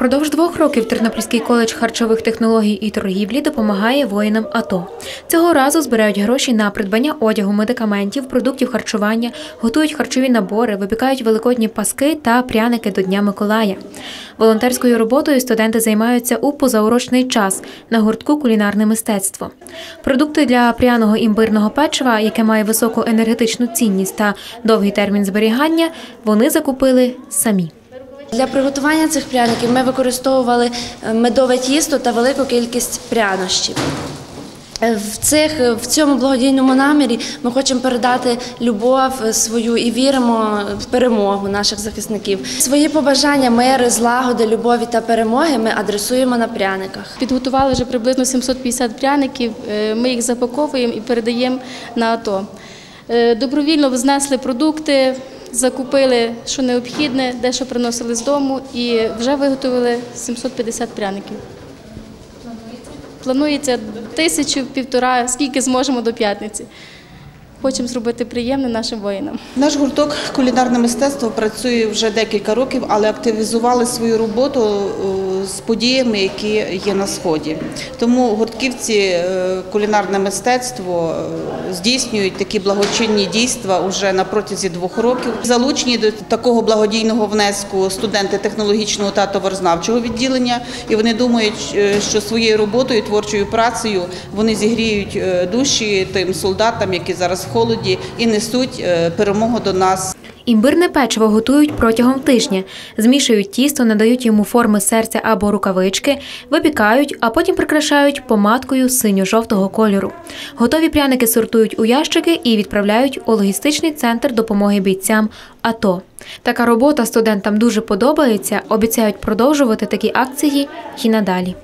Впродовж двох років Тернопільський коледж харчових технологій і торгівлі допомагає воїнам АТО. Цього разу збирають гроші на придбання одягу, медикаментів, продуктів харчування, готують харчові набори, випікають великодні паски та пряники до Дня Миколая. Волонтерською роботою студенти займаються у позаурочний час на гуртку кулінарне мистецтво. Продукти для пряного імбирного печива, яке має високу енергетичну цінність та довгий термін зберігання, вони закупили самі. Для приготування цих пряників ми використовували е, медове тісто та велику кількість прянощів. Е, В, цих, в цьому благодійному намірі ми хочемо передати любов е, свою і віримо в перемогу наших захисників. Свої побажання, мири, злагоди, любові та перемоги ми адресуємо на пряниках. Підготували вже приблизно 750 пряників. Е, Ми їх запаковуємо і передаємо на АТО. Е, Добровільно знесли продукти, закупили, що необхідне, дещо приносили з дому і вже виготовили 750 пряників. Планується тисячу, півтора, скільки зможемо до п'ятниці. Хочемо зробити приємне нашим воїнам. Наш гурток кулінарне мистецтво працює вже декілька років, але активізували свою роботу е, з подіями, які є на сході. Тому гуртківці е, кулінарне мистецтво е, здійснюють такі благочинні дійства вже на протязі двох років. Залучені до такого благодійного внеску студенти технологічного та товарознавчого відділення, і вони думають, що своєю роботою, творчою працею вони зігріють душі тим солдатам, які зараз холоді, і несуть е, перемогу до нас. Імбирне печиво готують протягом тижня, змішують тісто, надають йому форми серця або рукавички, випікають, а потім прикрашають помадкою синьо-жовтого кольору. Готові пряники сортують у ящики і відправляють у логістичний центр допомоги бійцям АТО. Така робота студентам дуже подобається, обіцяють продовжувати такі акції і надалі.